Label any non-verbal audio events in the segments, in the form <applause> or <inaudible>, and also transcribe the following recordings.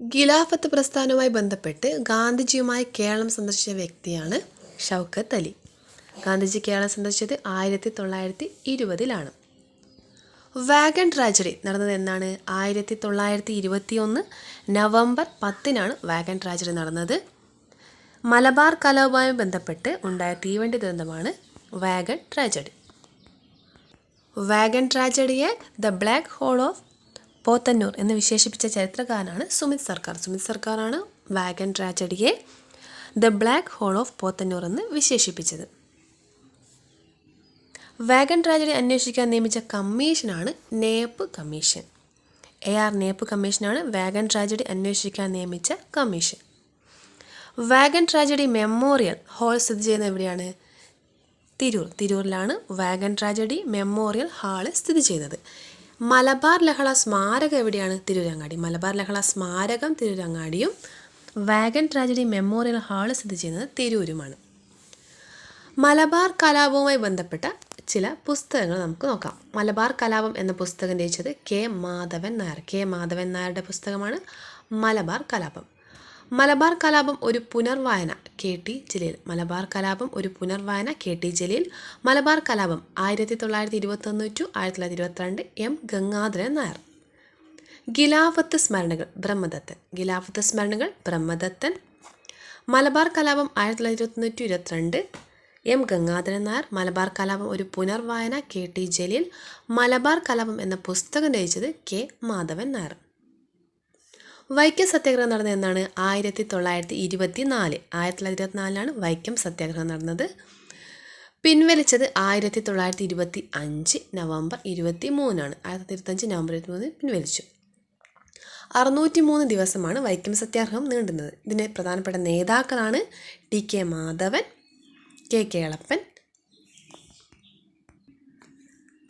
ഖിലാഫത്ത് പ്രസ്ഥാനവുമായി ബന്ധപ്പെട്ട് ഗാന്ധിജിയുമായി കേരളം സന്ദർശിച്ച വ്യക്തിയാണ് ഷൗക്കത്ത് അലി. ഗാന്ധിജി കേരളം സന്ദർശിച്ചത് ആയിരത്തി തൊള്ളായിരത്തി ഇരുപതിലാണ് വാഗൺ ട്രാജഡി നടന്നത് എന്നാണ്. ആയിരത്തി തൊള്ളായിരത്തി ഇരുപത്തി ഒന്ന് നവംബർ പത്തിനാണ് വാഗൺ ട്രാജഡി നടന്നത്. മലബാർ കലാപവുമായി ബന്ധപ്പെട്ട് ഉണ്ടായ തീവണ്ടി ദുരന്തമാണ് wagon tragedy. Wagon ട്രാജഡിയെ the black hole of Podanur എന്ന് വിശേഷിപ്പിച്ച ചരിത്രകാരനാണ് സുമിത് സർക്കാർ. സുമിത് സർക്കാരാണ് wagon ട്രാജഡിയെ the black hole of Podanur എന്ന് വിശേഷിപ്പിച്ചത്. വാഗൺ ട്രാജഡി അന്വേഷിക്കാൻ നിയമിച്ച കമ്മീഷനാണ് Knapp commission. A R Knapp കമ്മീഷനാണ് വാഗൺ ട്രാജഡി അന്വേഷിക്കാൻ നിയമിച്ച commission. Wagon tragedy memorial hall സ്ഥിതി ചെയ്യുന്നത് എവിടെയാണ്? തിരൂർ. തിരൂരിലാണ് വാഗൺ ട്രാജഡി മെമ്മോറിയൽ ഹാൾ സ്ഥിതി ചെയ്യുന്നത്. മലബാർ ലഹള സ്മാരകം എവിടെയാണ്? തിരുരങ്ങാടി. മലബാർ ലഹള സ്മാരകം തിരുരങ്ങാടിയും വാഗൻ ട്രാജഡി മെമ്മോറിയൽ ഹാൾ സ്ഥിതി ചെയ്യുന്നത് തിരൂരുമാണ്. മലബാർ കലാപവുമായി ബന്ധപ്പെട്ട ചില പുസ്തകങ്ങൾ നമുക്ക് നോക്കാം. മലബാർ കലാപം എന്ന പുസ്തകം രചിച്ചത് കെ. മാധവൻ നായർ. കെ. മാധവൻ നായരുടെ പുസ്തകമാണ് മലബാർ കലാപം. മലബാർ കലാപം ഒരു പുനർവായന കെ ടി ജലീൽ. മലബാർ കലാപം ഒരു പുനർവായന കെ ടി ജലീൽ. മലബാർ കലാപം ആയിരത്തി തൊള്ളായിരത്തി ഇരുപത്തൊന്ന് ടു ആയിരത്തി തൊള്ളായിരത്തി ഇരുപത്തിരണ്ട് എം ഗംഗാധരൻ നായർ. ഗിലാഫത്ത് സ്മരണകൾ ബ്രഹ്മദത്തൻ. ഗിലാഫത്ത് സ്മരണകൾ ബ്രഹ്മദത്തൻ. മലബാർ കലാപം ആയിരത്തി തൊള്ളായിരത്തി ഇരുപത്തൊന്ന് ടു ഇരുപത്തിരണ്ട് എം ഗംഗാധരൻ നായർ. മലബാർ കലാപം ഒരു പുനർവായന കെ ടി ജലീൽ. മലബാർ കലാപം എന്ന പുസ്തകം രചിച്ചത് കെ മാധവൻ നായർ. വൈക്കം സത്യാഗ്രഹം നടന്നത് എന്നാണ് ആയിരത്തി തൊള്ളായിരത്തി ഇരുപത്തി നാല് ആയിരത്തി തൊള്ളായിരത്തി ഇരുപത്തിനാലിലാണ് വൈക്കം സത്യാഗ്രഹം നടന്നത്. പിൻവലിച്ചത് ആയിരത്തി തൊള്ളായിരത്തി ഇരുപത്തി അഞ്ച് നവംബർ ഇരുപത്തി മൂന്നാണ് ആയിരത്തി ഇരുപത്തഞ്ച് നവംബർ ഇരുപത്തി മൂന്ന് പിൻവലിച്ചു. അറുന്നൂറ്റി മൂന്ന് ദിവസമാണ് വൈക്കം സത്യാഗ്രഹം നീണ്ടുന്നത്. ഇതിന്റെ പ്രധാനപ്പെട്ട നേതാക്കളാണ് T K Madhavan K Kelappan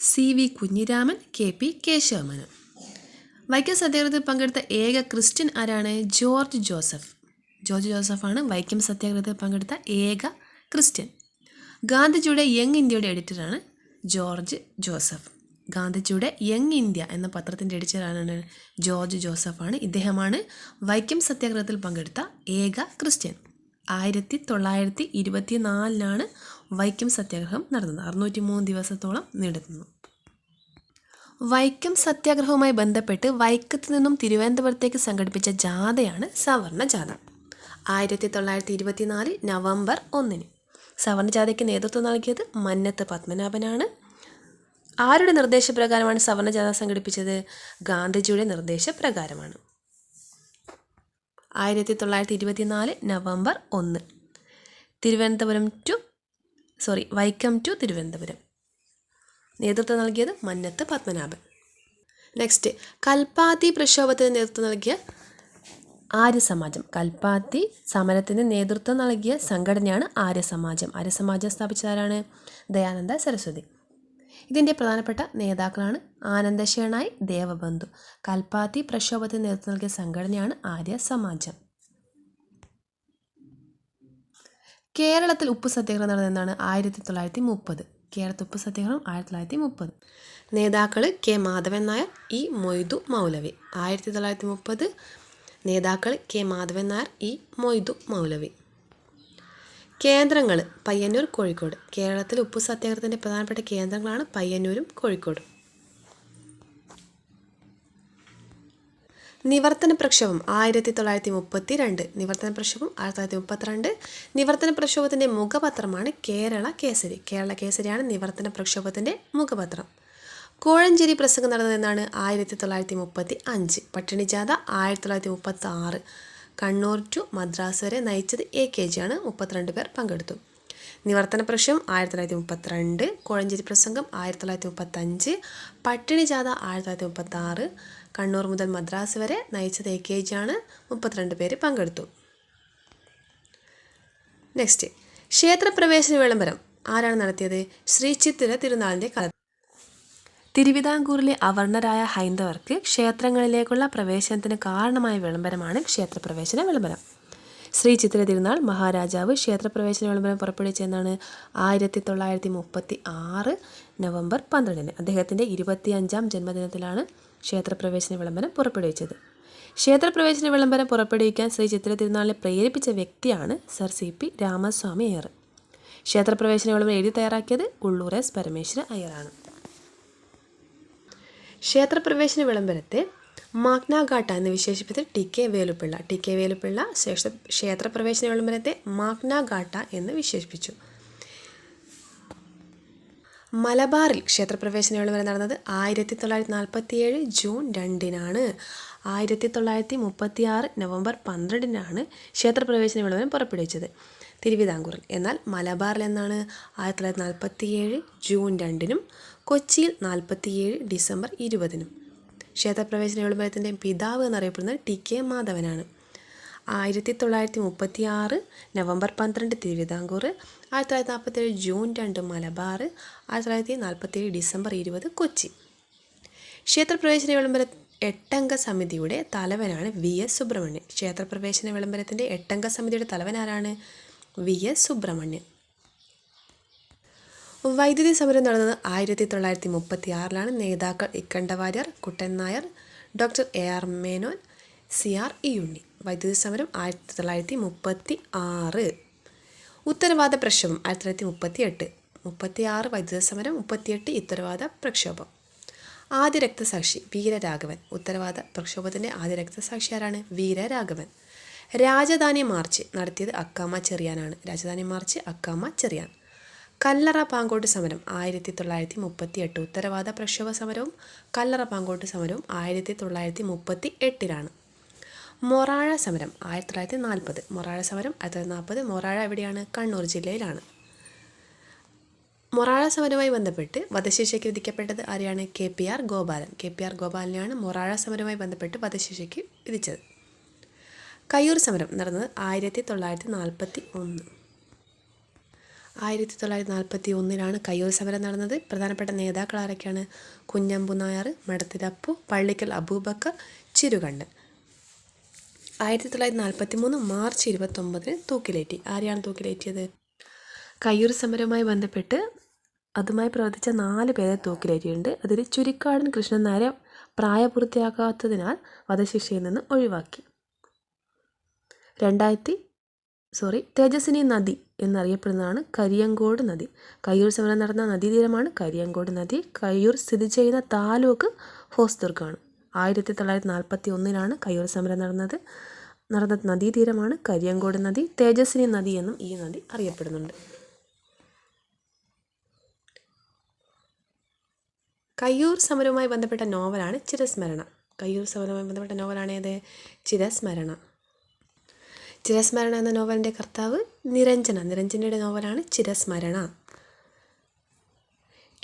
C V Kunhiraman K P Kesava Menon Vaikom സത്യാഗ്രഹത്തിൽ പങ്കെടുത്ത ഏക ക്രിസ്ത്യൻ ആരാണ്? George Joseph. ജോർജ് ജോസഫാണ് വൈക്കം സത്യാഗ്രഹത്തിൽ പങ്കെടുത്ത ഏക ക്രിസ്ത്യൻ. ഗാന്ധിജിയുടെ യങ് ഇന്ത്യയുടെ എഡിറ്ററാണ് ജോർജ് ജോസഫ്. ഗാന്ധിജിയുടെ യങ് ഇന്ത്യ എന്ന പത്രത്തിന്റെ എഡിറ്ററാണ് ജോർജ് ജോസഫാണ്. ഇദ്ദേഹമാണ് വൈക്കം സത്യാഗ്രഹത്തിൽ പങ്കെടുത്ത ഏക ക്രിസ്ത്യൻ. ആയിരത്തി തൊള്ളായിരത്തി ഇരുപത്തി നാലിനാണ് വൈക്കം സത്യാഗ്രഹം നടന്നത്. അറുന്നൂറ്റി മൂന്ന് ദിവസത്തോളം നീണ്ടുനിന്നു. വൈക്കം സത്യാഗ്രഹവുമായി ബന്ധപ്പെട്ട് വൈക്കത്ത് നിന്നും തിരുവനന്തപുരത്തേക്ക് സംഘടിപ്പിച്ച ജാഥയാണ് സവർണ ജാഥ ആയിരത്തി തൊള്ളായിരത്തി ഇരുപത്തിനാല് നവംബർ ഒന്നിന്. സവർണ ജാഥയ്ക്ക് നേതൃത്വം നൽകിയത് മന്നത്ത് പത്മനാഭനാണ്. ആരുടെ നിർദ്ദേശപ്രകാരമാണ് സവർണ ജാഥ സംഘടിപ്പിച്ചത്? ഗാന്ധിജിയുടെ നിർദ്ദേശപ്രകാരമാണ്. ആയിരത്തി തൊള്ളായിരത്തി ഇരുപത്തിനാല് നവംബർ ഒന്ന്. Thiruvananthapuram to sorry Vaikom to Thiruvananthapuram. നേതൃത്വം നൽകിയത് മന്നത്ത് പത്മനാഭൻ. നെക്സ്റ്റ് കൽപ്പാത്തി പ്രക്ഷോഭത്തിന് നേതൃത്വം നൽകിയ ആര്യസമാജം. കൽപ്പാത്തി സമരത്തിന് നേതൃത്വം നൽകിയ സംഘടനയാണ് ആര്യസമാജം. ആര്യസമാജം സ്ഥാപിച്ചതാരാണ്? ദയാനന്ദ സരസ്വതി. ഇതിന്റെ പ്രധാനപ്പെട്ട നേതാക്കളാണ് ആനന്ദശേണായി ദേവബന്ധു. കൽപ്പാത്തി പ്രക്ഷോഭത്തിന് നേതൃത്വം നൽകിയ സംഘടനയാണ് ആര്യ സമാജം കേരളത്തിൽ ഉപ്പ് സത്യാഗ്രഹം നടന്നതെന്നാണ് ആയിരത്തി തൊള്ളായിരത്തി മുപ്പത്. കേരളത്തിൽ ഉപ്പ് സത്യാഗ്രഹം ആയിരത്തി തൊള്ളായിരത്തി മുപ്പത് നേതാക്കൾ കെ മാധവൻ നായർ ഇ മൊയ്തു മൗലവി. ആയിരത്തി തൊള്ളായിരത്തി മുപ്പത് നേതാക്കൾ കെ മാധവൻ നായർ ഇ മൊയ്തു മൗലവി. കേന്ദ്രങ്ങൾ പയ്യന്നൂർ കോഴിക്കോട്. കേരളത്തിൽ ഉപ്പു സത്യാഗ്രഹത്തിന്റെ പ്രധാനപ്പെട്ട കേന്ദ്രങ്ങളാണ് പയ്യന്നൂരും കോഴിക്കോടും. നിവർത്തന പ്രക്ഷോഭം ആയിരത്തി തൊള്ളായിരത്തി മുപ്പത്തി രണ്ട് നിവർത്തന പ്രക്ഷോഭം ആയിരത്തി തൊള്ളായിരത്തി മുപ്പത്തിരണ്ട് നിവർത്തന പ്രക്ഷോഭത്തിന്റെ മുഖപത്രമാണ് കേരള കേസരി. കേരള കേസരിയാണ് നിവർത്തന പ്രക്ഷോഭത്തിന്റെ മുഖപത്രം. കോഴഞ്ചേരി പ്രസംഗം നടന്നതെന്നാണ് ആയിരത്തി തൊള്ളായിരത്തി മുപ്പത്തി അഞ്ച് പട്ടിണിജാഥ ആയിരത്തി തൊള്ളായിരത്തി മുപ്പത്തി ആറ് കണ്ണൂർ ടു മദ്രാസ് വരെ നയിച്ചത് എ കെ ജിയാണ് മുപ്പത്തിരണ്ട് പേർ പങ്കെടുത്തു. നിവർത്തന പ്രശ്നം ആയിരത്തി തൊള്ളായിരത്തി മുപ്പത്തിരണ്ട് കോഴഞ്ചേരി പ്രസംഗം ആയിരത്തി തൊള്ളായിരത്തി മുപ്പത്തഞ്ച് പട്ടിണി ജാഥ ആയിരത്തി തൊള്ളായിരത്തി മുപ്പത്തി ആറ് കണ്ണൂർ മുതൽ മദ്രാസ് വരെ നയിച്ചത് എ കെ ജി ആണ്. മുപ്പത്തിരണ്ട് പേര് പങ്കെടുത്തു. നെക്സ്റ്റ് ക്ഷേത്രപ്രവേശന വിളംബരം. ആരാണ് നടത്തിയത്? ശ്രീ ചിത്തിര തിരുനാളിന്റെ കാലത്ത് തിരുവിതാംകൂറിലെ അവർണരായ ഹൈന്ദവർക്ക് ക്ഷേത്രങ്ങളിലേക്കുള്ള പ്രവേശനത്തിന് കാരണമായ വിളംബരമാണ് ക്ഷേത്രപ്രവേശന വിളംബരം. ശ്രീ ചിത്ര തിരുനാൾ മഹാരാജാവ് ക്ഷേത്രപ്രവേശന വിളംബരം പുറപ്പെടുവിച്ചെന്നാണ് ആയിരത്തി തൊള്ളായിരത്തി മുപ്പത്തി ആറ് നവംബർ പന്ത്രണ്ടിന്. അദ്ദേഹത്തിന്റെ ഇരുപത്തിയഞ്ചാം ജന്മദിനത്തിലാണ് ക്ഷേത്രപ്രവേശന വിളംബരം പുറപ്പെടുവിച്ചത്. ക്ഷേത്രപ്രവേശന വിളംബരം പുറപ്പെടുവിക്കാൻ ശ്രീ ചിത്ര തിരുനാളിനെ പ്രേരിപ്പിച്ച വ്യക്തിയാണ് sir C P Ramaswami Iyer. ക്ഷേത്രപ്രവേശന വിളംബരം എഴുതി തയ്യാറാക്കിയത് ഉള്ളൂർ എസ് പരമേശ്വര അയ്യറാണ്. ക്ഷേത്രപ്രവേശന വിളംബരത്തെ മാഗ്നാഘാട്ട എന്ന് വിശേഷിപ്പിച്ചത് T K Veluppillai T K Veluppillai ക്ഷേത്ര ക്ഷേത്രപ്രവേശന വിളംബരത്തെ മാഗ്നാഘാട്ട എന്ന് വിശേഷിപ്പിച്ചു. മലബാറിൽ ക്ഷേത്രപ്രവേശന വിളംബരം നടന്നത് ആയിരത്തി തൊള്ളായിരത്തി നാൽപ്പത്തിയേഴ് ജൂൺ രണ്ടിനാണ്. ആയിരത്തി തൊള്ളായിരത്തി മുപ്പത്തി ആറ് നവംബർ പന്ത്രണ്ടിനാണ് ക്ഷേത്രപ്രവേശന വിളംബരം പുറപ്പെടുവിച്ചത്. തിരുവിതാംകൂറിൽ. എന്നാൽ മലബാറിൽ എന്നാണ്? ആയിരത്തി തൊള്ളായിരത്തി നാൽപ്പത്തിയേഴ് ജൂൺ രണ്ടിനും കൊച്ചിയിൽ നാൽപ്പത്തിയേഴ് ഡിസംബർ ഇരുപതിനും. ക്ഷേത്രപ്രവേശന വിളംബരത്തിന്റെ പിതാവ് എന്നറിയപ്പെടുന്നത് ടി കെ മാധവനാണ്. ആയിരത്തി തൊള്ളായിരത്തി മുപ്പത്തി ആറ് നവംബർ പന്ത്രണ്ട് തിരുവിതാംകൂർ ആയിരത്തി തൊള്ളായിരത്തി നാൽപ്പത്തേഴ് ജൂൺ രണ്ട് മലബാർ ആയിരത്തി തൊള്ളായിരത്തി നാൽപ്പത്തേഴ് ഡിസംബർ ഇരുപത് കൊച്ചി. ക്ഷേത്രപ്രവേശന വിളംബര എട്ടംഗ സമിതിയുടെ തലവനാണ് വി എസ് സുബ്രഹ്മണ്യൻ. ക്ഷേത്രപ്രവേശന വിളംബരത്തിന്റെ എട്ടംഗ സമിതിയുടെ തലവൻ ആരാണ് വി എസ് സുബ്രഹ്മണ്യൻ. വൈദ്യുതി സമരം നടന്നത് ആയിരത്തി തൊള്ളായിരത്തി മുപ്പത്തി ആറിലാണ് നേതാക്കൾ Ikkanda Warrier Kuttan Nair doctor A R Menon C R Iyunni. വൈദ്യുതി സമരം ആയിരത്തി തൊള്ളായിരത്തി മുപ്പത്തി ആറ് ഉത്തരവാദ പ്രക്ഷോഭം ആയിരത്തി തൊള്ളായിരത്തി മുപ്പത്തി എട്ട് മുപ്പത്തി ആറ് വൈദ്യുത സമരം മുപ്പത്തിയെട്ട് ഉത്തരവാദ പ്രക്ഷോഭം ആദ്യ രക്തസാക്ഷി വീരരാഘവൻ. ഉത്തരവാദ പ്രക്ഷോഭത്തിന്റെ ആദ്യ രക്തസാക്ഷി ആരാണ്? വീരരാഘവൻ. രാജധാനി മാർച്ച് നടത്തിയത് അക്കാമ ചെറിയാനാണ്. രാജധാനി മാർച്ച് അക്കാമ ചെറിയാൻ. കല്ലറ പാങ്കോട്ട് സമരം ആയിരത്തി തൊള്ളായിരത്തി മുപ്പത്തി എട്ട് ഉത്തരവാദ പ്രക്ഷോഭ സമരവും കല്ലറ പാങ്കോട്ട് സമരവും ആയിരത്തി തൊള്ളായിരത്തി മുപ്പത്തി എട്ടിലാണ് മൊറാഴ സമരം ആയിരത്തി തൊള്ളായിരത്തി നാൽപ്പത് മൊറാഴ സമരം ആയിരത്തി തൊള്ളായിരത്തി നാൽപ്പത് മൊറാഴ എവിടെയാണ്? കണ്ണൂർ ജില്ലയിലാണ്. മൊറാഴ സമരവുമായി ബന്ധപ്പെട്ട് വധശിക്ഷയ്ക്ക് വിധിക്കപ്പെട്ടത് ആരെയാണ്? K P R Gopalan. K P R ഗോപാലനെയാണ് Morazha സമരവുമായി ബന്ധപ്പെട്ട് വധശിക്ഷയ്ക്ക് വിധിച്ചത്. കയ്യൂർ സമരം നടന്നത് ആയിരത്തി തൊള്ളായിരത്തി നാൽപ്പത്തി ഒന്ന് ആയിരത്തി തൊള്ളായിരത്തി നാൽപ്പത്തി ഒന്നിലാണ് കയ്യൂർ സമരം നടന്നത്. പ്രധാനപ്പെട്ട നേതാക്കൾ ആരൊക്കെയാണ്? കുഞ്ഞമ്പു നായർ മടത്തിരപ്പു പള്ളിക്കൽ അബൂബക്കർ ചിരുകണ്ഠൻ. ആയിരത്തി തൊള്ളായിരത്തി നാൽപ്പത്തി മൂന്ന് മാർച്ച് ഇരുപത്തൊമ്പതിന് തൂക്കിലേറ്റി. ആരെയാണ് തൂക്കിലേറ്റിയത്? കയ്യൂർ സമരവുമായി ബന്ധപ്പെട്ട് അതുമായി പ്രവർത്തിച്ച നാല് പേരെ തൂക്കിലേറ്റിയിട്ടുണ്ട്. അതിൽ ചുരിക്കാടൻ കൃഷ്ണൻ നായരെ പ്രായപൂർത്തിയാക്കാത്തതിനാൽ വധശിക്ഷയിൽ നിന്ന് ഒഴിവാക്കി. രണ്ടായിരത്തി സോറി തേജസ്വിനി നദി എന്നറിയപ്പെടുന്നതാണ് കരിയങ്കോട് നദി. കയ്യൂർ സമരം നടന്ന നദീതീരമാണ് കരിയങ്കോട് നദി. കയ്യൂർ സ്ഥിതി ചെയ്യുന്ന താലൂക്ക് ഹോസ്ദുർഗാണ്. ആയിരത്തി തൊള്ളായിരത്തി നാൽപ്പത്തി ഒന്നിലാണ് കയ്യൂർ സമരം നടന്നത്. നടന്ന നദീതീരമാണ് കരിയങ്കോട് നദി. തേജസ്വിനി നദി എന്നും ഈ നദി അറിയപ്പെടുന്നുണ്ട്. കയ്യൂർ സമരവുമായി ബന്ധപ്പെട്ട നോവലാണ് ചിരസ്മരണ. കയ്യൂർ സമരവുമായി ബന്ധപ്പെട്ട നോവലാണ് ഏത്? ചിരസ്മരണ. ചിരസ്മരണ എന്ന നോവലിന്റെ കർത്താവ് നിരഞ്ജന. നിരഞ്ജനയുടെ നോവലാണ് ചിരസ്മരണ.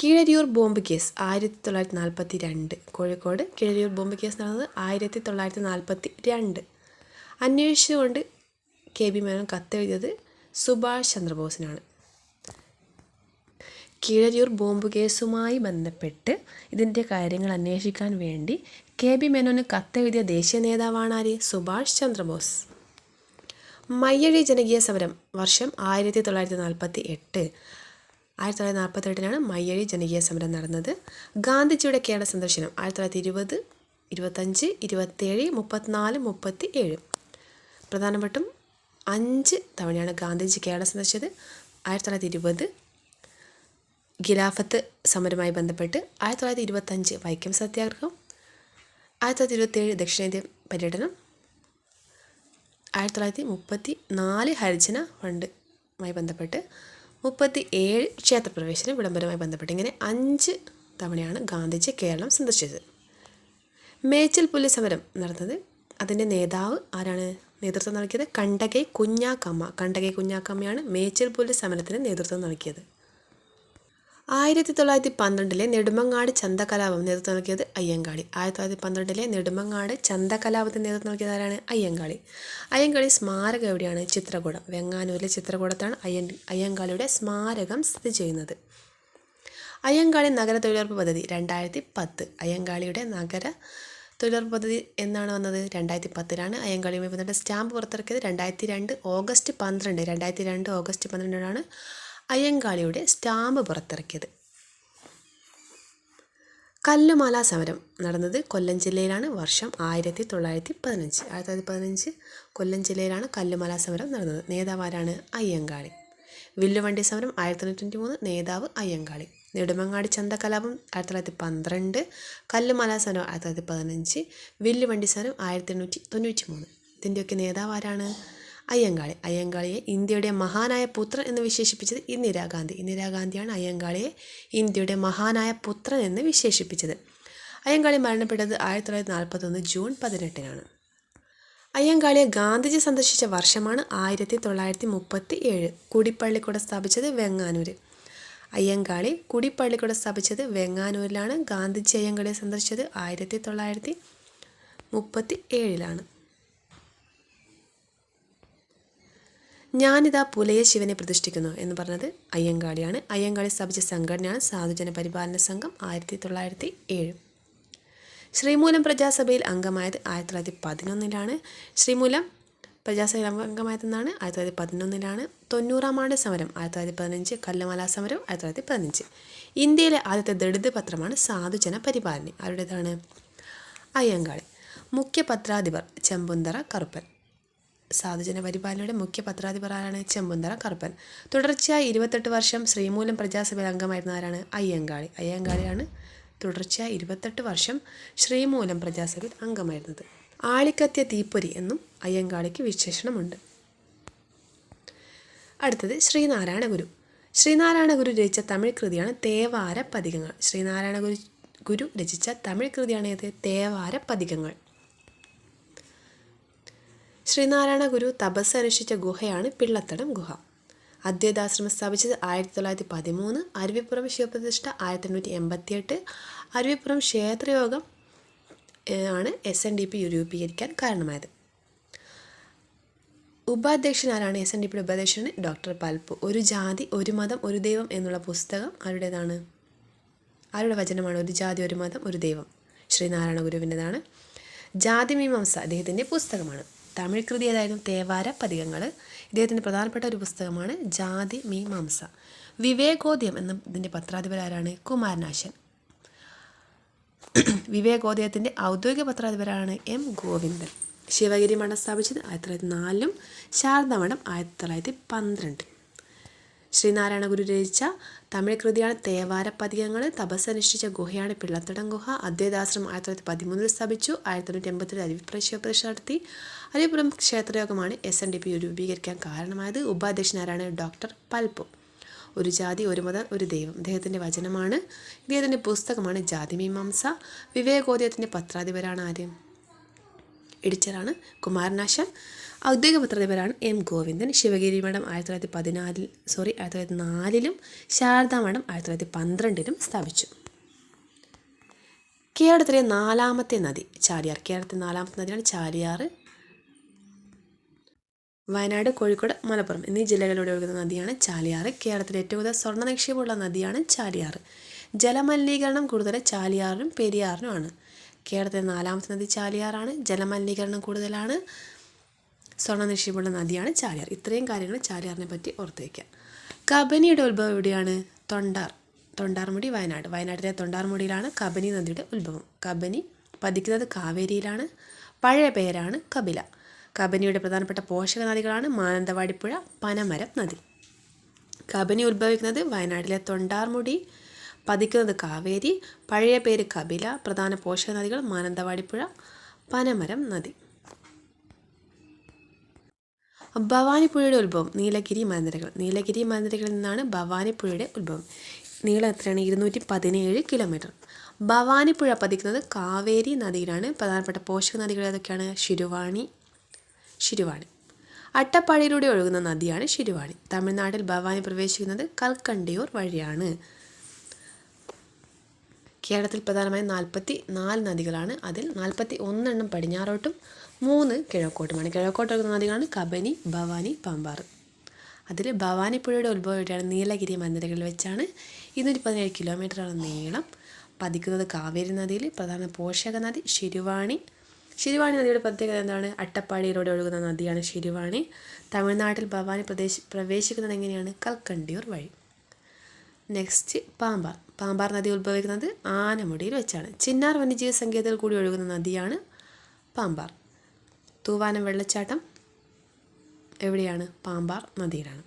കീഴരിയൂർ ബോംബ് കേസ് ആയിരത്തി തൊള്ളായിരത്തി നാൽപ്പത്തി രണ്ട് കോഴിക്കോട് കീഴരിയൂർ ബോംബ് കേസ് നടന്നത് ആയിരത്തി തൊള്ളായിരത്തി നാൽപ്പത്തി രണ്ട് അന്വേഷിച്ചുകൊണ്ട് കെ ബി മേനോൻ കത്തെഴുതിയത് സുഭാഷ് ചന്ദ്രബോസിനാണ്. കീഴരിയൂർ ബോംബ് കേസുമായി ബന്ധപ്പെട്ട് ഇതിന്റെ കാര്യങ്ങൾ അന്വേഷിക്കാൻ വേണ്ടി കെ ബി മേനോന് കത്തെഴുതിയ ദേശീയ നേതാവാണ് ആര്? സുഭാഷ് ചന്ദ്രബോസ്. മയ്യഴി ജനകീയ സമരം വർഷം ആയിരത്തി തൊള്ളായിരത്തി നാൽപ്പത്തി എട്ട് ആയിരത്തി തൊള്ളായിരത്തി നാൽപ്പത്തെട്ടിലാണ് മയ്യഴി ജനകീയ സമരം നടന്നത്. ഗാന്ധിജിയുടെ കേരള സന്ദർശനം ആയിരത്തി തൊള്ളായിരത്തി ഇരുപത് ഇരുപത്തഞ്ച് ഇരുപത്തേഴ് മുപ്പത്തിനാല് മുപ്പത്തി ഏഴ് പ്രധാനപ്പെട്ടും അഞ്ച് തവണയാണ് ഗാന്ധിജി കേരള സന്ദർശിച്ചത്. ആയിരത്തി തൊള്ളായിരത്തി ഇരുപത് ഖിലാഫത്ത് സമരവുമായി ബന്ധപ്പെട്ട് ആയിരത്തി തൊള്ളായിരത്തി ഇരുപത്തഞ്ച് വൈക്കം സത്യാഗ്രഹം ആയിരത്തി തൊള്ളായിരത്തി ഇരുപത്തേഴ് ദക്ഷിണേന്ത്യൻ പര്യടനം ആയിരത്തി തൊള്ളായിരത്തി മുപ്പത്തി നാല് ഹരിജന ഫണ്ടുമായി ബന്ധപ്പെട്ട് മുപ്പത്തി ഏഴ് ക്ഷേത്രപ്രവേശന വിളംബരമായി ബന്ധപ്പെട്ട് ഇങ്ങനെ അഞ്ച് തവണയാണ് ഗാന്ധിജി കേരളം സന്ദർശിച്ചത്. മേച്ചൽ പുല്ല് സമരം നടന്നത് അതിന്റെ നേതാവ് ആരാണ്? നേതൃത്വം നൽകിയത്? കണ്ടകൈ കുഞ്ഞാക്കമ്മ. കണ്ടകൈ കുഞ്ഞാക്കമ്മയാണ് മേച്ചൽ പുല്ല് സമരത്തിന് നേതൃത്വം നൽകിയത്. ആയിരത്തി തൊള്ളായിരത്തി പന്ത്രണ്ടിലെ നെടുമങ്ങാട് ചന്തകലാപം നേതൃത്വം നൽകിയത് അയ്യങ്കാളി. ആയിരത്തി തൊള്ളായിരത്തി പന്ത്രണ്ടിലെ നെടുമങ്ങാട് ചന്തകലാപത്തിന് നേതൃത്വം നൽകിയത് ആരാണ്? അയ്യങ്കാളി. അയ്യങ്കാളി സ്മാരകം എവിടെയാണ്? ചിത്രകൂടം. വെങ്ങാനൂരിലെ ചിത്രകൂടത്താണ് അയ്യൻ അയ്യങ്കാളിയുടെ സ്മാരകം സ്ഥിതി ചെയ്യുന്നത്. അയ്യങ്കാളി നഗര തൊഴിലുറപ്പ് പദ്ധതി രണ്ടായിരത്തി പത്ത് അയ്യങ്കാളിയുടെ നഗര തൊഴിലുറപ്പ് പദ്ധതി എന്നാണ് വന്നത്? രണ്ടായിരത്തി പത്തിലാണ് അയ്യങ്കാളിയുമായി ബന്ധപ്പെട്ട സ്റ്റാമ്പ് പുറത്തിറക്കിയത്. രണ്ടായിരത്തി രണ്ട് ഓഗസ്റ്റ് പന്ത്രണ്ട്. രണ്ടായിരത്തി രണ്ട് ഓഗസ്റ്റ് പന്ത്രണ്ടിനാണ് അയ്യങ്കാളിയുടെ സ്റ്റാമ്പ് പുറത്തിറക്കിയത്. കല്ലുമാല സമരം നടന്നത് കൊല്ലം ജില്ലയിലാണ്. വർഷം ആയിരത്തി തൊള്ളായിരത്തി പതിനഞ്ച് ആയിരത്തി തൊള്ളായിരത്തി പതിനഞ്ച് കൊല്ലം ജില്ലയിലാണ് കല്ലുമാല സമരം നടന്നത്. നേതാവാരാണ് അയ്യങ്കാളി. വില്ലുവണ്ടി സമരം ആയിരത്തി തൊള്ളായിരത്തി മൂന്ന് നേതാവ് അയ്യങ്കാളി. നെടുമങ്ങാടി ചന്തകലാപം ആയിരത്തി തൊള്ളായിരത്തി പന്ത്രണ്ട് കല്ലുമാല സമരം ആയിരത്തി തൊള്ളായിരത്തി പതിനഞ്ച് വില്ലുവണ്ടി സമരം ആയിരത്തി എണ്ണൂറ്റി തൊണ്ണൂറ്റി മൂന്ന് ഇതിന്റെയൊക്കെ നേതാവ് ആരാണ്? അയ്യങ്കാളി. അയ്യങ്കാളിയെ ഇന്ത്യയുടെ മഹാനായ പുത്രൻ എന്ന് വിശേഷിപ്പിച്ചത് ഇന്ദിരാഗാന്ധി. ഇന്ദിരാഗാന്ധിയാണ് അയ്യങ്കാളിയെ ഇന്ത്യയുടെ മഹാനായ പുത്രൻ എന്ന് വിശേഷിപ്പിച്ചത്. അയ്യങ്കാളി മരണപ്പെട്ടത് ആയിരത്തി തൊള്ളായിരത്തി നാൽപ്പത്തൊന്ന് ജൂൺ പതിനെട്ടിനാണ്. അയ്യങ്കാളിയെ ഗാന്ധിജി സന്ദർശിച്ച വർഷമാണ് ആയിരത്തി തൊള്ളായിരത്തി മുപ്പത്തി ഏഴ് കുടിപ്പള്ളിക്കൂട സ്ഥാപിച്ചത് വെങ്ങാനൂർ അയ്യങ്കാളി കുടിപ്പള്ളിക്കൂട സ്ഥാപിച്ചത് വെങ്ങാനൂരിലാണ്. ഗാന്ധിജി അയ്യങ്കാളിയെ സന്ദർശിച്ചത് ആയിരത്തി തൊള്ളായിരത്തി മുപ്പത്തി ഏഴിലാണ് ഞാനിതാ പുലയ ശിവനെ പ്രതിഷ്ഠിക്കുന്നു എന്ന് പറഞ്ഞത് അയ്യങ്കാളിയാണ്. അയ്യങ്കാളി സ്ഥാപിച്ച സംഘടനയാണ് സാധുജന പരിപാലന സംഘം ആയിരത്തി തൊള്ളായിരത്തി ഏഴ് ശ്രീമൂലം പ്രജാസഭയിൽ അംഗമായത് ആയിരത്തി തൊള്ളായിരത്തി പതിനൊന്നിലാണ് ശ്രീമൂലം പ്രജാസഭയിൽ അംഗമായതെന്നാണ് ആയിരത്തി തൊള്ളായിരത്തി പതിനൊന്നിലാണ് തൊണ്ണൂറാം ആണ്ട് സമരം ആയിരത്തി തൊള്ളായിരത്തി പതിനഞ്ച് കല്ലമല സമരം ആയിരത്തി തൊള്ളായിരത്തി പതിനഞ്ച് ഇന്ത്യയിലെ ആദ്യത്തെ ദളിത് പത്രമാണ് സാധുജന പരിപാലനി ആരുടേതാണ്? അയ്യങ്കാളി. മുഖ്യ പത്രാധിപർ ചെമ്പുന്തറ കറുപ്പൻ. സാധുജന പരിപാലനയുടെ മുഖ്യ പത്രാധിപരാണ് ചെമ്പുന്തറ കറുപ്പൻ. തുടർച്ചയായി ഇരുപത്തെട്ട് വർഷം ശ്രീമൂലം പ്രജാസഭയിൽ അംഗമായിരുന്ന ആരാണ് അയ്യങ്കാളി. അയ്യങ്കാളിയാണ് തുടർച്ചയായി ഇരുപത്തെട്ട് വർഷം ശ്രീമൂലം പ്രജാസഭയിൽ അംഗമായിരുന്നത്. ആളിക്കത്തിയ തീപ്പൊരി എന്നും അയ്യങ്കാളിക്ക് വിശേഷണമുണ്ട്. അടുത്തത് ശ്രീനാരായണ ഗുരു. ശ്രീനാരായണ ഗുരു രചിച്ച തമിഴ് കൃതിയാണ് തേവാര പതികങ്ങൾ ശ്രീനാരായണ ഗുരു ഗുരു രചിച്ച തമിഴ് കൃതിയാണ് ഏത്? തേവാര പതികങ്ങൾ ശ്രീനാരായണ ഗുരു തപസ് അനുഷ്ഠിച്ച ഗുഹയാണ് പിള്ളത്തടം ഗുഹ. അദ്വൈതാശ്രമം സ്ഥാപിച്ചത് ആയിരത്തി തൊള്ളായിരത്തി പതിമൂന്ന് അരുവിപ്പുറം ശിവപ്രതിഷ്ഠ ആയിരത്തി എണ്ണൂറ്റി എൺപത്തിയെട്ട് അരുവിപ്പുറം ക്ഷേത്രയോഗം ആണ് എസ് എൻ ഡി പി രൂപീകരിക്കാൻ കാരണമായത്. ഉപാധ്യക്ഷനാരാണ് എസ് എൻ ഡി പിയുടെ ഉപാധ്യക്ഷനാണ് ഡോക്ടർ പൽപ്പു. ഒരു ജാതി ഒരു മതം ഒരു ദൈവം എന്നുള്ള പുസ്തകം ആരുടേതാണ്? ആരുടെ വചനമാണ്? ഒരു ജാതി ഒരു മതം ഒരു ദൈവം. ശ്രീനാരായണ ഗുരുവിന്റെതാണ്. ജാതി മീമാംസ അദ്ദേഹത്തിന്റെ പുസ്തകമാണ്. തമിഴ് കൃതി ഏതായിരുന്നു? തേവാര പതികങ്ങൾ ഇദ്ദേഹത്തിന്റെ പ്രധാനപ്പെട്ട ഒരു പുസ്തകമാണ് ജാതി മീമാംസ വിവേകോദ്യം എന്ന ഇതിന്റെ പത്രാധിപരാരാണ് കുമാരനാശൻ. <clears throat> വിവേകോദയത്തിന്റെ ഔദ്യോഗിക പത്രാധിപരാണ് എം ഗോവിന്ദൻ. ശിവഗിരി മഠം സ്ഥാപിച്ചത് ആയിരത്തി തൊള്ളായിരത്തി നാലിലും ശാരദ മഠം ആയിരത്തി തൊള്ളായിരത്തി പന്ത്രണ്ട് ശ്രീനാരായണ ഗുരു രചിച്ച തമിഴ് കൃതിയാണ് തേവാര പതികങ്ങൾ തപസ്സനുഷ്ഠിച്ച ഗുഹയാണ് പിള്ളത്തടം ഗുഹ. അദ്വൈതാശ്രമം ആയിരത്തി തൊള്ളായിരത്തി പതിമൂന്നിൽ സ്ഥാപിച്ചു. ആയിരത്തി തൊള്ളായിരത്തി എൺപത്തിരണ്ട് അരിപ്രശ്വപ്രശ്ന നടത്തി. അരിപുരം ക്ഷേത്രയോഗമാണ് എസ് എൻ ഡി പി രൂപീകരിക്കാൻ കാരണമായത്. ഉപാധ്യക്ഷനാരാണ് ഡോക്ടർ പൽപ്പു. ഒരു ജാതി ഒരു മതം ഒരു ദൈവം. അദ്ദേഹത്തിന്റെ വചനമാണ്. ഇദ്ദേഹത്തിന്റെ പുസ്തകമാണ് ജാതി മീമാംസ. വിവേകോദയത്തിന്റെ പത്രാധിപരാണ് ആദ്യം. എഡിറ്ററാണ് കുമാരനാശൻ. ഔദ്യോഗിക പത്രാധിപരാണ് എം ഗോവിന്ദൻ. ശിവഗിരി മഠം ആയിരത്തി തൊള്ളായിരത്തി പതിനാലിൽ സോറി ആയിരത്തി തൊള്ളായിരത്തി നാലിലും ശാരദാ മഠം ആയിരത്തി തൊള്ളായിരത്തി പന്ത്രണ്ടിലും സ്ഥാപിച്ചു. കേരളത്തിലെ നാലാമത്തെ നദി ചാലിയാർ. കേരളത്തിലെ നാലാമത്തെ നദിയാണ് ചാലിയാർ. വയനാട് കോഴിക്കോട് മലപ്പുറം എന്നീ ജില്ലകളിലൂടെ ഒഴുകുന്ന നദിയാണ് ചാലിയാറ്. കേരളത്തിലെ ഏറ്റവും കൂടുതൽ സ്വർണ നിക്ഷേപമുള്ള നദിയാണ് ചാലിയാറ്. ജലമലിനീകരണം കൂടുതൽ ചാലിയാറിനും പെരിയാറിനുമാണ്. കേരളത്തിലെ നാലാമത്തെ നദി ചാലിയാറാണ്. ജലമലിനീകരണം കൂടുതലാണ്. സ്വർണ നിക്ഷേപമുള്ള നദിയാണ് ചാലിയാർ. ഇത്രയും കാര്യങ്ങൾ ചാലിയാറിനെ പറ്റി ഓർത്ത് കബനിയുടെ ഉത്ഭവം എവിടെയാണ്? തൊണ്ടാർ. തൊണ്ടാർമുടി വയനാട്. വയനാട്ടിലെ തൊണ്ടാർമുടിയിലാണ് കബനി നദിയുടെ ഉത്ഭവം. കബനി പതിക്കുന്നത് കാവേരിയിലാണ്. പഴയ പേരാണ് കപില. കബനിയുടെ പ്രധാനപ്പെട്ട പോഷക നദികളാണ് മാനന്തവാടിപ്പുഴ പനമരം നദി. കബനി ഉത്ഭവിക്കുന്നത് വയനാട്ടിലെ തൊണ്ടാർമുടി പതിക്കുന്നത് കാവേരി പഴയ പേര് കപില പ്രധാന പോഷക നദികൾ മാനന്തവാടിപ്പുഴ പനമരം നദി. ഭവാനിപ്പുഴയുടെ ഉത്ഭവം നീലഗിരി മലനിരകൾ. നീലഗിരി മലനിരകളിൽ നിന്നാണ് ഭവാനിപ്പുഴയുടെ ഉത്ഭവം. നീളം എത്രയാണ്? ഇരുന്നൂറ്റി പതിനേഴ് കിലോമീറ്റർ. ഭവാനിപ്പുഴ പതിക്കുന്നത് കാവേരി നദിയിലാണ്. പ്രധാനപ്പെട്ട പോഷക നദികൾ ഏതൊക്കെയാണ്? ശിരുവാണി ശിരുവാണി. അട്ടപ്പാടിയിലൂടെ ഒഴുകുന്ന നദിയാണ് ശിരുവാണി. തമിഴ്നാട്ടിൽ ഭവാനി പ്രവേശിക്കുന്നത് കൽക്കണ്ടിയൂർ വഴിയാണ്. കേരളത്തിൽ പ്രധാനമായും നാൽപ്പത്തി നാല് നദികളാണ്. അതിൽ നാൽപ്പത്തി ഒന്നെണ്ണം പടിഞ്ഞാറോട്ടും മൂന്ന് കിഴക്കോട്ടുമാണ്. കിഴക്കോട്ട് ഒഴുകുന്ന നദികളാണ് കബനി ഭവാനി പാമ്പാർ അതിൽ ഭവാനിപ്പുഴയുടെ ഉത്ഭവം എവിടെയാണ് നീലഗിരി മന്ദിരകളിൽ വെച്ചാണ് ഇരുന്നൂറ്റി പതിനേഴ് കിലോമീറ്ററാണ് നീളം. പതിക്കുന്നത് കാവേരി നദിയിൽ പ്രധാന പോഷക നദി ശിരുവാണി. ശിരുവാണി നദിയുടെ പ്രത്യേകത എന്താണ്? അട്ടപ്പാടിയിലൂടെ ഒഴുകുന്ന നദിയാണ് ശിരുവാണി തമിഴ്നാട്ടിൽ ഭവാനി പ്രദേശ് പ്രവേശിക്കുന്നത് എങ്ങനെയാണ്? കൽക്കണ്ടിയൂർ വഴി. നെക്സ്റ്റ് പാമ്പാർ. പാമ്പാർ നദി ഉത്ഭവിക്കുന്നത് ആനമുടിയിൽ വെച്ചാണ്. ചിന്നാർ വന്യജീവി സങ്കേതത്തിൽ കൂടി ഒഴുകുന്ന നദിയാണ് പാമ്പാർ. തൂവാനം വെള്ളച്ചാട്ടം എവിടെയാണ്? പാമ്പാർ നദിയിലാണ്.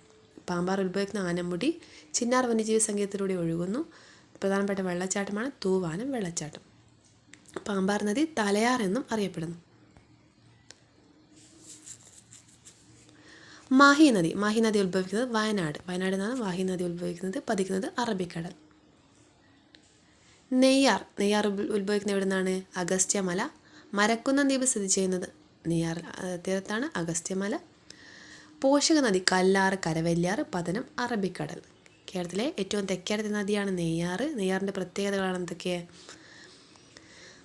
പാമ്പാർ ഉത്ഭവിക്കുന്ന ആനമുടി ചിന്നാർ വന്യജീവി സങ്കേതത്തിലൂടെ ഒഴുകുന്നു. പ്രധാനപ്പെട്ട വെള്ളച്ചാട്ടമാണ് തൂവാനം വെള്ളച്ചാട്ടം. പാമ്പാർ നദി തലയാർ എന്നും അറിയപ്പെടുന്നു. മാഹി നദി മാഹി നദി ഉത്ഭവിക്കുന്നത് വയനാട്. വയനാട് നിന്നാണ് മാഹി നദി ഉത്ഭവിക്കുന്നത്. പതിക്കുന്നത് അറബിക്കടൽ. നെയ്യാർ. നെയ്യാർ ഉത്ഭ- ഉത്ഭവിക്കുന്ന എവിടെ നിന്നാണ് അഗസ്ത്യമല. മരക്കുന്ന ദ്വീപ് സ്ഥിതി ചെയ്യുന്നത് നെയ്യാർ തീരത്താണ് അഗസ്ത്യമല. പോഷക നദി കല്ലാർ കരവല്യാറ് പതനം അറബിക്കടൽ. കേരളത്തിലെ ഏറ്റവും തെക്കേടത്തെ നദിയാണ് നെയ്യാർ. നെയ്യാറിന്റെ പ്രത്യേകതകളാണ് എന്തൊക്കെ?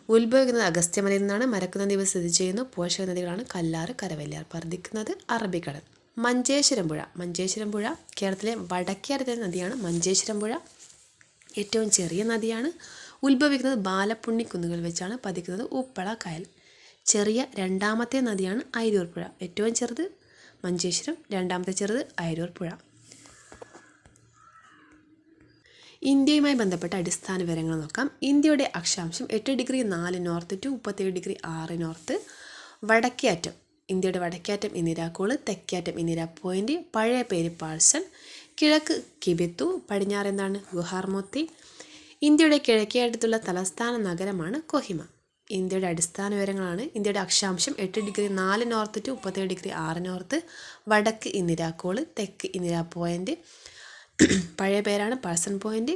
ഉത്ഭവിക്കുന്നത് അഗസ്ത്യമലയിൽ നിന്നാണ് മരക്കുന്ന ദ്വീപ് സ്ഥിതി ചെയ്യുന്നു പോഷക നദികളാണ് കല്ലാറ് കരവല്ലാർ പർദ്ദിക്കുന്നത് അറബിക്കടൽ. മഞ്ചേശ്വരം പുഴ. മഞ്ചേശ്വരം പുഴ കേരളത്തിലെ വടക്കേടത്തെ നദിയാണ്. മഞ്ചേശ്വരം പുഴ ഏറ്റവും ചെറിയ നദിയാണ്. ഉത്ഭവിക്കുന്നത് ബാലപ്പുണ്ണി കുന്നുകൾ വെച്ചാണ് പതിക്കുന്നത് ഉപ്പള കായൽ. ചെറിയ രണ്ടാമത്തെ നദിയാണ് അയിരൂർ പുഴ. ഏറ്റവും ചെറുത് മഞ്ചേശ്വരം രണ്ടാമത്തെ ചെറുത് അയിരൂർ പുഴ. ഇന്ത്യയുമായി ബന്ധപ്പെട്ട അടിസ്ഥാന വിവരങ്ങൾ നോക്കാം. ഇന്ത്യയുടെ അക്ഷാംശം എട്ട് ഡിഗ്രി നാല് നോർത്ത് ടു മുപ്പത്തേഴ് ഡിഗ്രി ആറ് നോർത്ത്. വടക്കേറ്റം ഇന്ത്യയുടെ വടക്കേറ്റം ഇന്ദിരാക്കോൾ തെക്കേറ്റം ഇന്ദിര പോയിന്റ് പഴയ പേര് പാഴ്സൺ കിഴക്ക് കിബിത്തു പടിഞ്ഞാറ് എന്താണ്? ഗുഹാർമോത്തി ഇന്ത്യയുടെ കിഴക്കേ അടുത്തുള്ള തലസ്ഥാന നഗരമാണ് കൊഹിമ. ഇന്ത്യയുടെ അടിസ്ഥാന വിവരങ്ങളാണ് ഇന്ത്യയുടെ അക്ഷാംശം എട്ട് ഡിഗ്രി നാല് നോർത്ത് ടു മുപ്പത്തേഴ് ഡിഗ്രി ആറ് നോർത്ത്. വടക്ക് ഇന്ദിരാക്കോൾ തെക്ക് ഇന്ദിരാ പോയിന്റ് പഴയ പേരാണ് പഴ്സൺ പോയിന്റ്.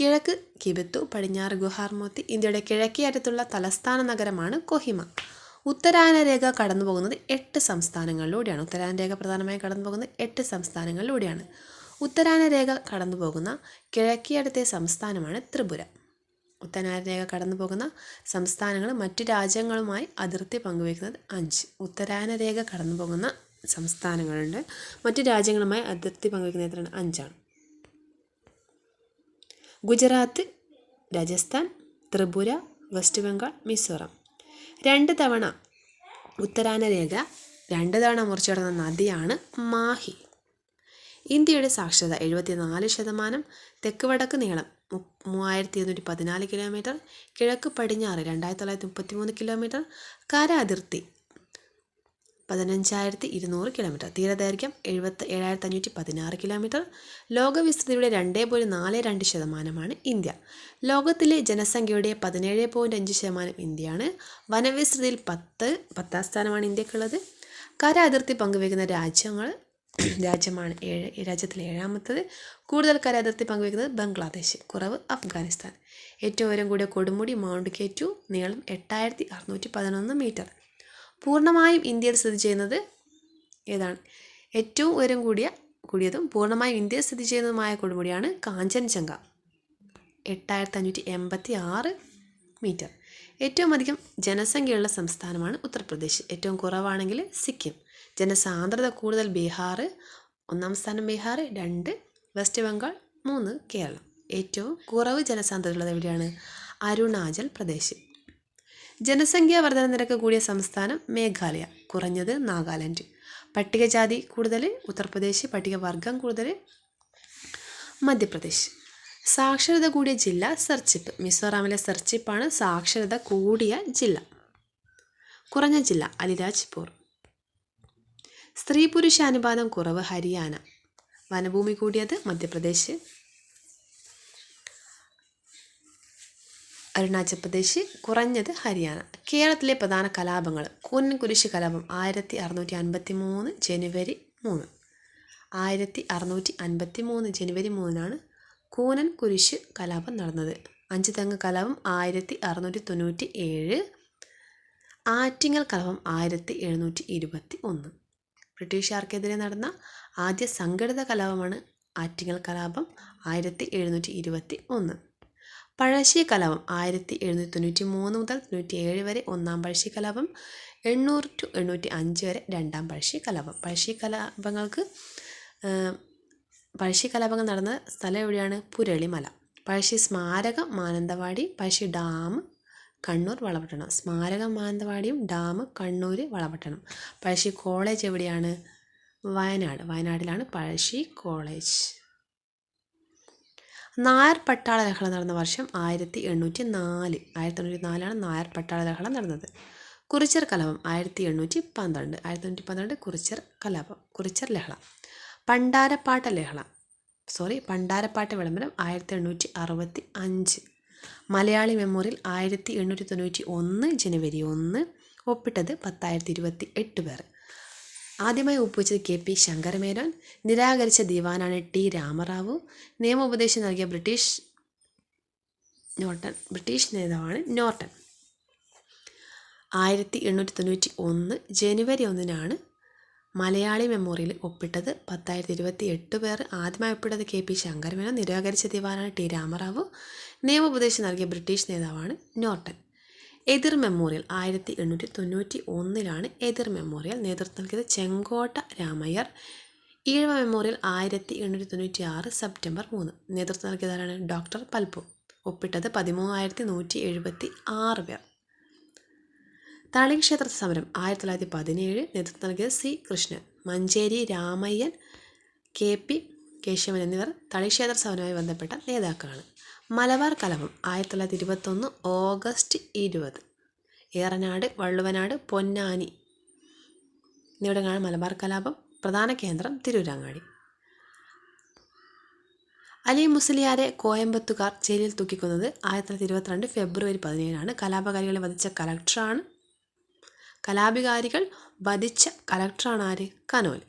കിഴക്ക് കിബത്തു പടിഞ്ഞാറ് ഗുഹാർമോത്തി ഇന്ത്യയുടെ കിഴക്കേ അറ്റത്തുള്ള തലസ്ഥാന നഗരമാണ് കൊഹിമ. ഉത്തരായന രേഖ കടന്നു പോകുന്നത് എട്ട് സംസ്ഥാനങ്ങളിലൂടെയാണ്. ഉത്തരായന രേഖ പ്രധാനമായും കടന്നു പോകുന്നത് എട്ട് സംസ്ഥാനങ്ങളിലൂടെയാണ്. ഉത്തരായന രേഖ കടന്നു പോകുന്ന കിഴക്കേ അടുത്തെ സംസ്ഥാനമാണ് ത്രിപുര. ഉത്തരായന രേഖ കടന്നു പോകുന്ന സംസ്ഥാനങ്ങൾ മറ്റു രാജ്യങ്ങളുമായി അതിർത്തി പങ്കുവയ്ക്കുന്നത് അഞ്ച്. ഉത്തരായന രേഖ കടന്നു പോകുന്ന സംസ്ഥാനങ്ങളുണ്ട്. മറ്റു രാജ്യങ്ങളുമായി അതിർത്തി പങ്കുവയ്ക്കുന്ന എത്രയാണ്? അഞ്ചാണ്. ഗുജറാത്ത് രാജസ്ഥാൻ ത്രിപുര വെസ്റ്റ് ബംഗാൾ മിസോറാം. രണ്ട് തവണ ഉത്തരാന രേഖ രണ്ട് തവണ മുറിച്ചു കടന്ന നദിയാണ് മാഹി. ഇന്ത്യയുടെ സാക്ഷരത എഴുപത്തിനാല് ശതമാനം തെക്ക് വടക്ക് നീളം മൂവായിരത്തി ഇരുന്നൂറ്റി പതിനാല് കിലോമീറ്റർ കിഴക്ക് പടിഞ്ഞാറ് രണ്ടായിരത്തി തൊള്ളായിരത്തി മുപ്പത്തി മൂന്ന് കിലോമീറ്റർ കര അതിർത്തി പതിനഞ്ചായിരത്തി ഇരുന്നൂറ് കിലോമീറ്റർ. തീരദൈർഘ്യം എഴുപത്തി ഏഴായിരത്തി അഞ്ഞൂറ്റി പതിനാറ് കിലോമീറ്റർ. ലോകവിസ്തൃതിയുടെ രണ്ട് പോയിന്റ് നാല് രണ്ട് ശതമാനമാണ് ഇന്ത്യ. ലോകത്തിലെ ജനസംഖ്യയുടെ പതിനേഴ് പോയിന്റ് അഞ്ച് ശതമാനം ഇന്ത്യയാണ്. വനവിസ്തൃതിയിൽ പത്ത് പത്താം സ്ഥാനമാണ് ഇന്ത്യക്കുള്ളത്. കര അതിർത്തി പങ്കുവയ്ക്കുന്ന രാജ്യങ്ങൾ രാജ്യമാണ് ഏഴ് രാജ്യത്തിലെ ഏഴാമത്തത്. കൂടുതൽ കര അതിർത്തി പങ്കുവയ്ക്കുന്നത് ബംഗ്ലാദേശ് കുറവ് അഫ്ഗാനിസ്ഥാൻ. ഏറ്റവും ഉയരം കൂടിയ കൊടുമുടി മൗണ്ട് കെ നീളം എട്ടായിരത്തി അറുന്നൂറ്റി പതിനൊന്ന് മീറ്റർ. പൂർണമായും ഇന്ത്യയിൽ സ്ഥിതി ചെയ്യുന്നത് ഏതാണ്? ഏറ്റവും ഉയരം കൂടിയ കൂടിയതും പൂർണമായും ഇന്ത്യയിൽ സ്ഥിതി ചെയ്യുന്നതുമായ കൊടുമുടിയാണ് കാഞ്ചൻജംഗ. എട്ടായിരത്തി അഞ്ഞൂറ്റി എൺപത്തി ആറ് മീറ്റർ. ഏറ്റവും അധികം ജനസംഖ്യയുള്ള സംസ്ഥാനമാണ് ഉത്തർപ്രദേശ്. ഏറ്റവും കുറവാണെങ്കിൽ സിക്കിം. ജനസാന്ദ്രത കൂടുതൽ ബീഹാർ ഒന്നാം സ്ഥാനം ബീഹാർ രണ്ട് വെസ്റ്റ് ബംഗാൾ മൂന്ന് കേരളം. ഏറ്റവും കുറവ് ജനസാന്ദ്രതയുള്ളത് എവിടെയാണ്? അരുണാചൽ പ്രദേശ്. ജനസംഖ്യാ വർധന നിരക്ക് കൂടിയ സംസ്ഥാനം മേഘാലയ കുറഞ്ഞത് നാഗാലാൻഡ്. പട്ടികജാതി കൂടുതൽ ഉത്തർപ്രദേശ് പട്ടികവർഗം കൂടുതൽ മധ്യപ്രദേശ്. സാക്ഷരത കൂടിയ ജില്ല സർച്ചിപ്പ്. മിസോറാമിലെ സർച്ചിപ്പാണ് സാക്ഷരത കൂടിയ ജില്ല. കുറഞ്ഞ ജില്ല അലിരാജ്പൂർ. സ്ത്രീ പുരുഷ അനുപാതം കുറവ് ഹരിയാന. വനഭൂമി കൂടിയത് മധ്യപ്രദേശ്. അരുണാചൽ പ്രദേശ് കുറഞ്ഞത് ഹരിയാന. കേരളത്തിലെ പ്രധാന കലാപങ്ങൾ. കുരിശ് കലാപം ആയിരത്തി അറുന്നൂറ്റി അൻപത്തി മൂന്ന് ജനുവരി മൂന്ന്. ആയിരത്തി അറുന്നൂറ്റി അൻപത്തി മൂന്ന് ജനുവരി മൂന്നിനാണ് കൂനൻ കുരിശ് കലാപം നടന്നത്. അഞ്ച് തെങ്ങ് കലാപം ആയിരത്തി അറുന്നൂറ്റി തൊണ്ണൂറ്റി ഏഴ് ആറ്റിങ്ങൽ കലാപം ആയിരത്തി എഴുന്നൂറ്റി ഇരുപത്തി ഒന്ന് ബ്രിട്ടീഷുകാർക്കെതിരെ നടന്ന ആദ്യ സംഘടിത കലാപമാണ് ആറ്റിങ്ങൽ കലാപം ആയിരത്തി എഴുന്നൂറ്റി ഇരുപത്തി ഒന്ന് പഴശ്ശി കലാപം ആയിരത്തി എഴുന്നൂറ്റി തൊണ്ണൂറ്റി മൂന്ന് മുതൽ തൊണ്ണൂറ്റി ഏഴ് വരെ ഒന്നാം പഴശ്ശി കലാപം എണ്ണൂറ് ടു എണ്ണൂറ്റി അഞ്ച് വരെ രണ്ടാം പഴശ്ശി കലാപം. പഴശ്ശി കലാപങ്ങൾക്ക് പഴശ്ശി കലാപങ്ങൾ നടന്ന സ്ഥലം എവിടെയാണ്? പുരളിമല. പഴശ്ശി സ്മാരകം മാനന്തവാടി പഴശ്ശി ഡാം കണ്ണൂർ വളപട്ടണം. സ്മാരകം മാനന്തവാടിയും ഡാം കണ്ണൂർ വളപട്ടണം. പഴശ്ശി കോളേജ് എവിടെയാണ്? വയനാട്. വയനാട്ടിലാണ് പഴശ്ശി കോളേജ്. നായർ പട്ടാള ലഹള നടന്ന വർഷം ആയിരത്തി എണ്ണൂറ്റി നാല് ആയിരത്തി എണ്ണൂറ്റി നാലാണ് നായർ പട്ടാള ലഹള നടന്നത്. കുറിച്ചർ കലാപം ആയിരത്തി എണ്ണൂറ്റി പന്ത്രണ്ട് ആയിരത്തി എണ്ണൂറ്റി പന്ത്രണ്ട് കുറിച്ചർ കലാപം കുറിച്ചർ ലഹള. പണ്ടാരപ്പാട്ട ലഹള. സോറി പണ്ടാരപ്പാട്ട് വിളംബരം ആയിരത്തി എണ്ണൂറ്റി അറുപത്തി അഞ്ച് മലയാളി മെമ്മോറിയൽ ആയിരത്തി എണ്ണൂറ്റി തൊണ്ണൂറ്റി ഒന്ന് ജനുവരി ഒന്ന്. ഒപ്പിട്ടത് പത്തായിരത്തി ഇരുപത്തി എട്ട് പേർ. ആദ്യമായി ഒപ്പുവെച്ചത് കെ പി ശങ്കരമേനോൻ നിരാകരിച്ച ദിവാനാണ് ടി രാമറാവു നിയമോപദേശം നൽകിയ ബ്രിട്ടീഷ് നോർട്ടൺ ബ്രിട്ടീഷ് നേതാവാണ് നോർട്ടൺ. ആയിരത്തി എണ്ണൂറ്റി തൊണ്ണൂറ്റി ഒന്ന് ജനുവരി ഒന്നിനാണ് മലയാളി മെമ്മോറിയൽ ഒപ്പിട്ടത്. പത്തായിരത്തി ഇരുപത്തി എട്ട് പേർ ആദ്യമായി ഒപ്പിട്ടത് കെ പി ശങ്കരമേനോൻ നിരാകരിച്ച ദിവാനാണ് ടി രാമറാവു നിയമോപദേശം നൽകിയ ബ്രിട്ടീഷ് നേതാവാണ് നോർട്ടൺ. എതിർ മെമ്മോറിയൽ ആയിരത്തി എണ്ണൂറ്റി തൊണ്ണൂറ്റി ഒന്നിലാണ് എതിർ മെമ്മോറിയൽ നേതൃത്വം നൽകിയത് ചെങ്കോട്ട രാമയ്യർ. ഈഴവ മെമ്മോറിയൽ ആയിരത്തി എണ്ണൂറ്റി തൊണ്ണൂറ്റി ആറ് സെപ്റ്റംബർ മൂന്ന്. നേതൃത്വം നൽകിയതാരാണ് ഡോക്ടർ പൽപ്പു ഒപ്പിട്ടത് പതിമൂവായിരത്തി നൂറ്റി എഴുപത്തി ആറ് പേർ. താളിക്ഷേത്ര സമരം ആയിരത്തി തൊള്ളായിരത്തി പതിനേഴ് നേതൃത്വം നൽകിയത് C Krishnan Manjeri Ramayyan K P Kesavan എന്നിവർ തളിക്ഷേത്ര സമരവുമായി ബന്ധപ്പെട്ട നേതാക്കളാണ്. മലബാർ കലാപം ആയിരത്തി തൊള്ളായിരത്തി ഇരുപത്തൊന്ന് ഓഗസ്റ്റ് ഇരുപത്. ഏറനാട് വള്ളുവനാട് പൊന്നാനി. എന്നിവിടങ്ങളാണ് മലബാർ കലാപം പ്രധാന കേന്ദ്രം തിരൂരങ്ങാടി. അലി മുസ്ലിയാരെ കോയമ്പത്തുകാർ ജയിലിൽ തൂക്കിക്കുന്നത് ആയിരത്തി തൊള്ളായിരത്തി ഇരുപത്തിരണ്ട് ഫെബ്രുവരി പതിനേഴാണ് കലാപകാരികളെ വധിച്ച കലക്ടറാണ്. കലാപികാരികൾ വധിച്ച കലക്ടറാണ് ആര്? കനോൽ.